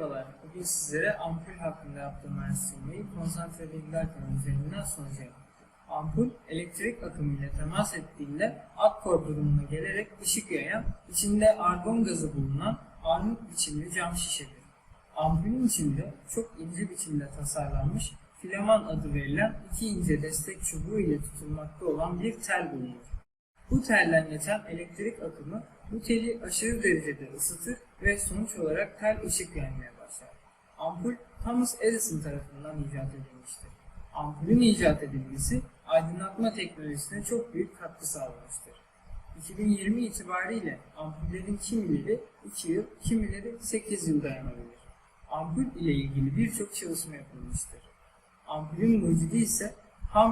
Merhabalar, bugün sizlere ampul hakkında yaptığım araştırmayı konsantre bilgiler kanalı üzerinden sunacağım. Ampul, elektrik akımı ile temas ettiğinde akkor durumuna gelerek ışık yayan, içinde argon gazı bulunan armut biçimli cam şişedir. Ampulün içinde çok ince biçimde tasarlanmış filaman adı verilen iki ince destek çubuğu ile tutulmakta olan bir tel bulunur. Bu telden geçen elektrik akımı bu teli aşırı derecede ısıtır ve sonuç olarak tel ışık yaymaya başlar. Ampul Thomas Edison tarafından icat edilmiştir. Ampulün icat edilmesi aydınlatma teknolojisine çok büyük katkı sağlamıştır. 2020 itibariyle ampullerin kimileri 2 yıl, kimileri 8 yıl dayanabilir. Ampul ile ilgili birçok çalışma yapılmıştır. Ampulün mucidi ise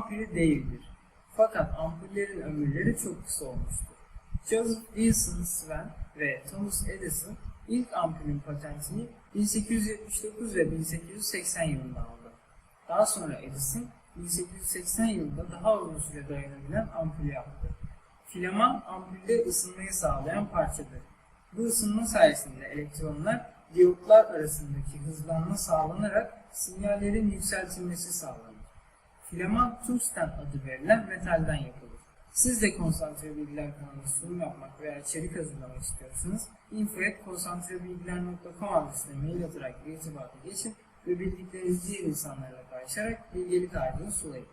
pili değildir. Fakat ampullerin ömürleri çok kısa olmuştur. Joseph Wilson Swan ve Thomas Edison ilk ampulün patentini 1879 ve 1880 yılında aldı. Daha sonra Edison 1880 yılında daha uzun süre dayanabilen ampulü yaptı. Filaman ampulde ısınmayı sağlayan parçadır. Bu ısınma sayesinde elektronlar diyotlar arasındaki hızlanma sağlanarak sinyallerin yükseltilmesi sağlanır. Filaman tungsten adı verilen metalden yapılır. Siz de konsantre bilgiler kanalında sunum yapmak veya içerik hazırlamak istiyorsanız info.konsantrebilgiler.com adresine mail atarak irtibata geçin ve bildiklerinizi diğer insanlarla paylaşarak bilgelik aydını sulayın.